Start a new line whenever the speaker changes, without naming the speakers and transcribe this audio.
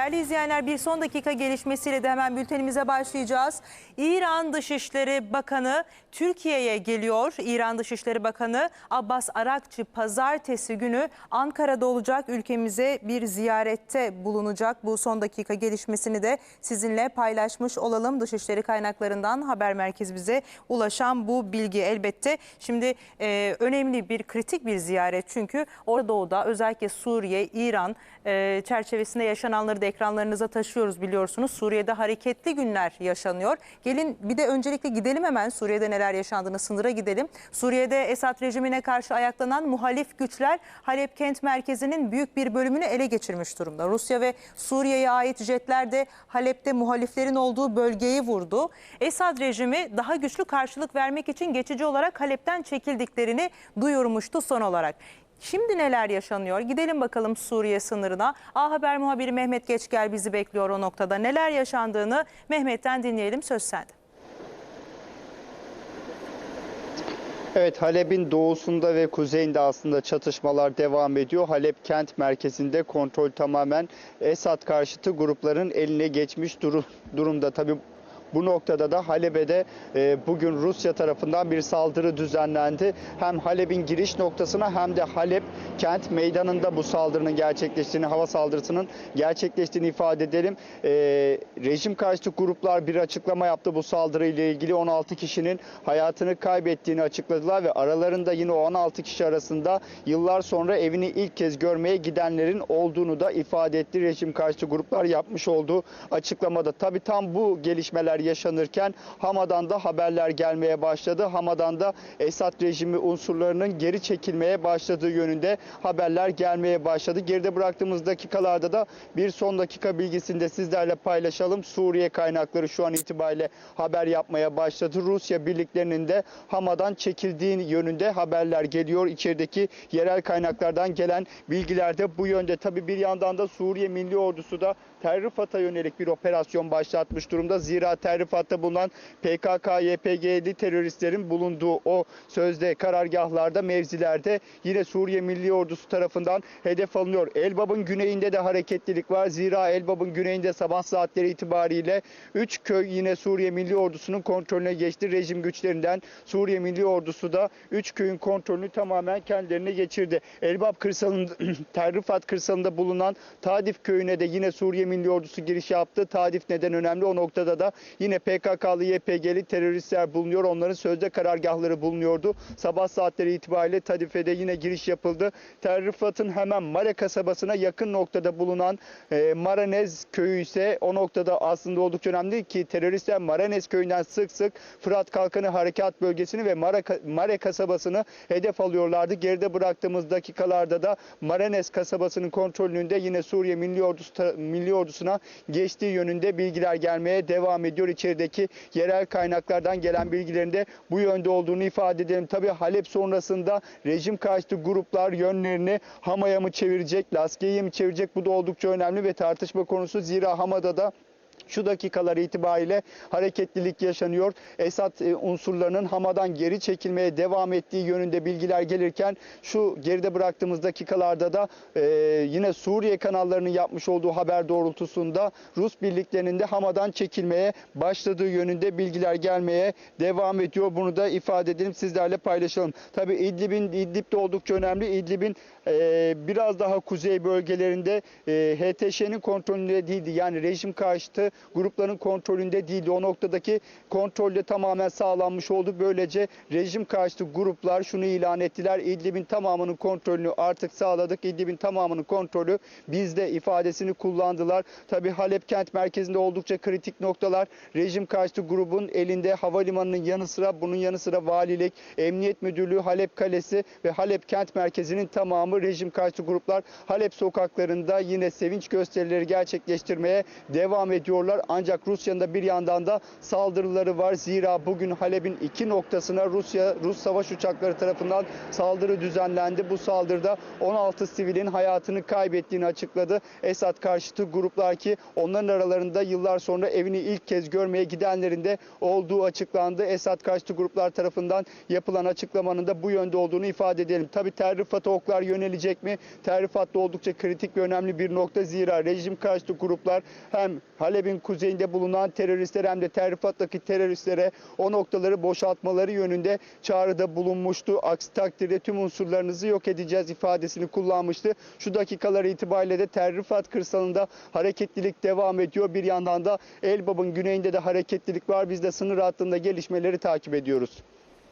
Değerli izleyenler bir son dakika gelişmesiyle de hemen bültenimize başlayacağız. İran Dışişleri Bakanı Türkiye'ye geliyor. İran Dışişleri Bakanı Abbas Arakçı pazartesi günü Ankara'da olacak. Ülkemize bir ziyarette bulunacak. Bu son dakika gelişmesini de sizinle paylaşmış olalım. Dışişleri kaynaklarından haber merkezi bize ulaşan bu bilgi elbette. Şimdi e, önemli bir kritik bir ziyaret çünkü Orta Doğu'da özellikle Suriye, İran e, çerçevesinde yaşananları da ekranlarınıza taşıyoruz biliyorsunuz. Suriye'de hareketli günler yaşanıyor. Gelin bir de öncelikle gidelim hemen Suriye'de neler yaşandığını sınıra gidelim. Suriye'de Esad rejimine karşı ayaklanan muhalif güçler Halep kent merkezinin büyük bir bölümünü ele geçirmiş durumda. Rusya ve Suriye'ye ait jetler de Halep'te muhaliflerin olduğu bölgeyi vurdu. Esad rejimi daha güçlü karşılık vermek için geçici olarak Halep'ten çekildiklerini duyurmuştu son olarak. Şimdi neler yaşanıyor? Gidelim bakalım Suriye sınırına. A Haber muhabiri Mehmet Geçgel bizi bekliyor o noktada. Neler yaşandığını Mehmet'ten dinleyelim. Söz sende.
Evet Halep'in doğusunda ve kuzeyinde aslında çatışmalar devam ediyor. Halep kent merkezinde kontrol tamamen Esad karşıtı grupların eline geçmiş duru- durumda. Tabii bu noktada da Halep'e e, bugün Rusya tarafından bir saldırı düzenlendi. Hem Halep'in giriş noktasına hem de Halep kent meydanında bu saldırının gerçekleştiğini, hava saldırısının gerçekleştiğini ifade edelim. E, rejim karşıtı gruplar bir açıklama yaptı bu saldırıyla ilgili 16 kişinin hayatını kaybettiğini açıkladılar ve aralarında yine o 16 kişi arasında yıllar sonra evini ilk kez görmeye gidenlerin olduğunu da ifade etti. Rejim karşıtı gruplar yapmış olduğu açıklamada. Tabii tam bu gelişmeler yaşanırken Hama'dan da haberler gelmeye başladı. Hama'dan da Esad rejimi unsurlarının geri çekilmeye başladığı yönünde haberler gelmeye başladı. Geride bıraktığımız dakikalarda da bir son dakika bilgisini de sizlerle paylaşalım. Suriye kaynakları şu an itibariyle haber yapmaya başladı. Rusya birliklerinin de Hama'dan çekildiği yönünde haberler geliyor. İçerideki yerel kaynaklardan gelen bilgiler de bu yönde. Tabii bir yandan da Suriye Milli Ordusu da Terrifat'a yönelik bir operasyon başlatmış durumda. Zira Terrifat'ta bulunan PKK, YPG'li teröristlerin bulunduğu o sözde karargahlarda, mevzilerde yine Suriye Milli Ordusu tarafından hedef alınıyor. Elbab'ın güneyinde de hareketlilik var. Zira Elbab'ın güneyinde sabah saatleri itibariyle 3 köy yine Suriye Milli Ordusu'nun kontrolüne geçti. Rejim güçlerinden Suriye Milli Ordusu da 3 köyün kontrolünü tamamen kendilerine geçirdi. Elbab kırsalında, Terrifat kırsalında bulunan Tadif köyüne de yine Suriye Milli Ordusu giriş yaptı. Tadif neden önemli? O noktada da yine PKK'lı YPG'li teröristler bulunuyor. Onların sözde karargahları bulunuyordu. Sabah saatleri itibariyle Tadif'e de yine giriş yapıldı. Terrifat'ın hemen Mare kasabasına yakın noktada bulunan e, Maranez köyü ise o noktada aslında oldukça önemli ki teröristler Maranez köyünden sık sık Fırat Kalkanı Harekat Bölgesi'ni ve Mare, Mare kasabasını hedef alıyorlardı. Geride bıraktığımız dakikalarda da Maranez kasabasının kontrolünde yine Suriye Milli Ordusu Milli Ordusuna geçtiği yönünde bilgiler gelmeye devam ediyor. İçerideki yerel kaynaklardan gelen bilgilerin de bu yönde olduğunu ifade edelim. Tabii Halep sonrasında rejim karşıtı gruplar yönlerini Hama'ya mı çevirecek, Laskiye'ye mi çevirecek? Bu da oldukça önemli ve tartışma konusu. Zira Hama'da da şu dakikalar itibariyle hareketlilik yaşanıyor. Esad e, unsurlarının Hama'dan geri çekilmeye devam ettiği yönünde bilgiler gelirken şu geride bıraktığımız dakikalarda da e, yine Suriye kanallarının yapmış olduğu haber doğrultusunda Rus birliklerinin de Hama'dan çekilmeye başladığı yönünde bilgiler gelmeye devam ediyor. Bunu da ifade edelim sizlerle paylaşalım. Tabii İdlib'in İdlib'de oldukça önemli. İdlib'in e, biraz daha kuzey bölgelerinde e, HTŞ'nin kontrolünde değildi. Yani rejim karşıtı grupların kontrolünde değildi. O noktadaki kontrolde tamamen sağlanmış oldu. Böylece rejim karşıtı gruplar şunu ilan ettiler. İdlib'in tamamının kontrolünü artık sağladık. İdlib'in tamamının kontrolü bizde ifadesini kullandılar. Tabii Halep kent merkezinde oldukça kritik noktalar. Rejim karşıtı grubun elinde havalimanının yanı sıra bunun yanı sıra valilik, emniyet müdürlüğü, Halep kalesi ve Halep kent merkezinin tamamı rejim karşıtı gruplar Halep sokaklarında yine sevinç gösterileri gerçekleştirmeye devam ediyor. Ediyorlar. Ancak Rusya'nın da bir yandan da saldırıları var. Zira bugün Halep'in iki noktasına Rusya Rus savaş uçakları tarafından saldırı düzenlendi. Bu saldırıda 16 sivilin hayatını kaybettiğini açıkladı. Esad karşıtı gruplar ki onların aralarında yıllar sonra evini ilk kez görmeye gidenlerin de olduğu açıklandı. Esad karşıtı gruplar tarafından yapılan açıklamanın da bu yönde olduğunu ifade edelim. Tabi Terrifat'a oklar yönelecek mi? Terrifat da oldukça kritik ve önemli bir nokta. Zira rejim karşıtı gruplar hem Halep'in kuzeyinde bulunan teröristler hem de Terrifat'taki teröristlere o noktaları boşaltmaları yönünde çağrıda bulunmuştu. Aksi takdirde tüm unsurlarınızı yok edeceğiz ifadesini kullanmıştı. Şu dakikalar itibariyle de Terrifat kırsalında hareketlilik devam ediyor. Bir yandan da Elbap'ın güneyinde de hareketlilik var. Biz de sınır hattında gelişmeleri takip ediyoruz.